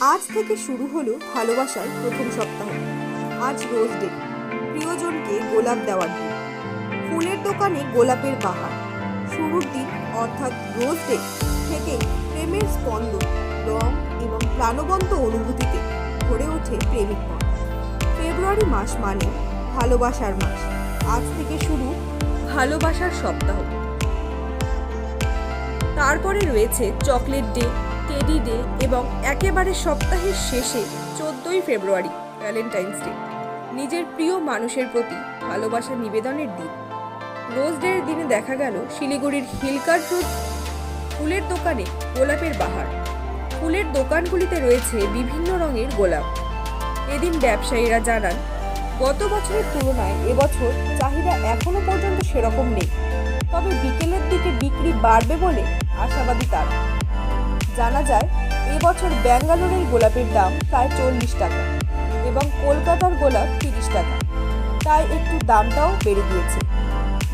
আজ থেকে শুরু হলো ভালোবাসার প্রথম সপ্তাহ। আজ রোজ ডে। প্রিয়জনকে গোলাপ দেওয়ার দিন। ফুলের দোকানে গোলাপের বাহার। শুরুর দিন অর্থাৎ রোজ ডে থেকে প্রেমের স্পন্দন রং এবং প্রাণবন্ত অনুভূতিতে ভরে ওঠে প্রেমিক মন ফেব্রুয়ারি মাস মানে ভালোবাসার মাস। আজ থেকে শুরু ভালোবাসার সপ্তাহ। তারপরে রয়েছে চকলেট ডে টেডি ডে এবং একেবারে সপ্তাহের শেষে চোদ্দই ফেব্রুয়ারি, ভ্যালেন্টাইন্স ডে, নিজের প্রিয় মানুষের প্রতি ভালোবাসা নিবেদনের দিন। রোজ ডের দিনে দেখা গেল শিলিগুড়ির হিলকার রোড, ফুলের দোকানে গোলাপের বাহার। ফুলের দোকানগুলিতে রয়েছে বিভিন্ন রঙের গোলাপ। এদিন ব্যবসায়ীরা জানান, গত বছরের তুলনায় এবছর চাহিদা এখনও পর্যন্ত সেরকম নেই। তবে বিকেলের দিকে বিক্রি বাড়বে বলে আশাবাদী তারা। জানা যায় এবছর ব্যাঙ্গালোরের গোলাপের দাম প্রায় চল্লিশ টাকা এবং কলকাতার গোলাপ তিরিশ টাকা। তাই একটু দামটাও বেড়ে গিয়েছে।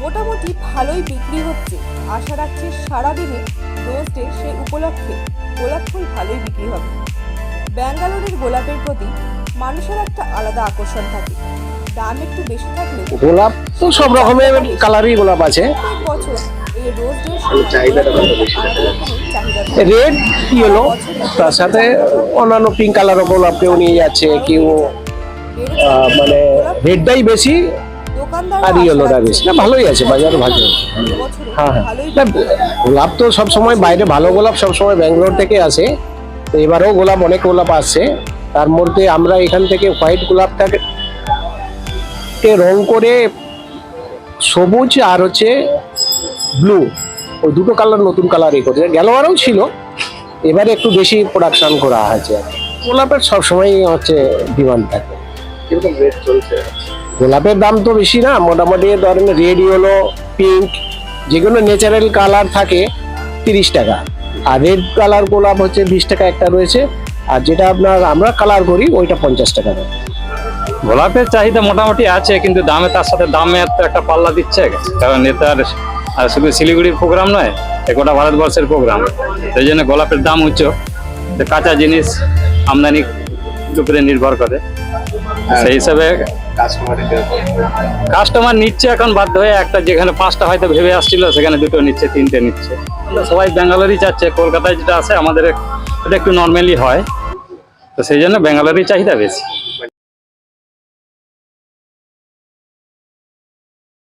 মোটামুটি ভালোই বিক্রি হচ্ছে। আশা রাখছি সারাদিনে রোজ ডে সেই উপলক্ষে গোলাপ ফুল ভালোই বিক্রি হবে। ব্যাঙ্গালোরের গোলাপের প্রতি মানুষের একটা আলাদা আকর্ষণ থাকে। দাম একটু বেশি থাকলেও গোলাপ তো সব রকমের কালারই গোলাপ আছে। বছর রেড ইয়েলো তার সাথে অন্যান্য পিঙ্ক কালারও গোলাপ কেউ নিয়ে যাচ্ছে কেউ মানে রেডটাই বেশি আর ইয়েলোটা বেশি। না ভালোই আছে বাজারে ভালো। হ্যাঁ হ্যাঁ। না, গোলাপ তো সবসময় বাইরে ভালো গোলাপ সবসময় ব্যাঙ্গালোর থেকে আসে। তো এবারেও গোলাপ অনেক গোলাপ আসছে। তার মধ্যে আমরা এখান থেকে হোয়াইট গোলাপটাকে রং করে সবুজ আর হচ্ছে ব্লু ওই দুটো কালার নতুন কালার এ করছে। গেলোয়ারও ছিল এবারে একটু বেশি প্রোডাকশন করা হয়েছে আর কি। গোলাপের সবসময় হচ্ছে ডিমান্ড থাকে। কীরকম রেট চলছে? গোলাপের দাম তো বেশি না মোটামুটি ধরেন রেড ইয়েলো পিঙ্ক যেগুলো ন্যাচারাল কালার থাকে তিরিশ টাকা। আর রেড কালার গোলাপ হচ্ছে বিশ টাকা একটা রয়েছে আর যেটা আপনার আমরা কালার করি ওইটা পঞ্চাশ টাকা দাম গোলাপের চাহিদা মোটামুটি আছে কিন্তু দামে তার সাথে দামে একটা পাল্লা দিচ্ছে। কারণ এটা আর শুধু শিলিগুড়ির প্রোগ্রাম নয় এ গোটা ভারতবর্ষের প্রোগ্রাম। সেই জন্য গোলাপের দাম উচ্চ কাঁচা জিনিস আমদানির উপরে নির্ভর করে। সেই হিসাবে কাস্টমার নিচ্ছে এখন বাধ্য হয়ে একটা যেখানে পাঁচটা হয়তো ভেবে আসছিল সেখানে দুটো নিচ্ছে তিনটে নিচ্ছে। সবাই ব্যাঙ্গালোরই চাচ্ছে কলকাতায় যেটা আছে আমাদের এটা একটু নর্মালি হয়। তো সেই জন্য ব্যাঙ্গালোরই চাহিদা বেশি।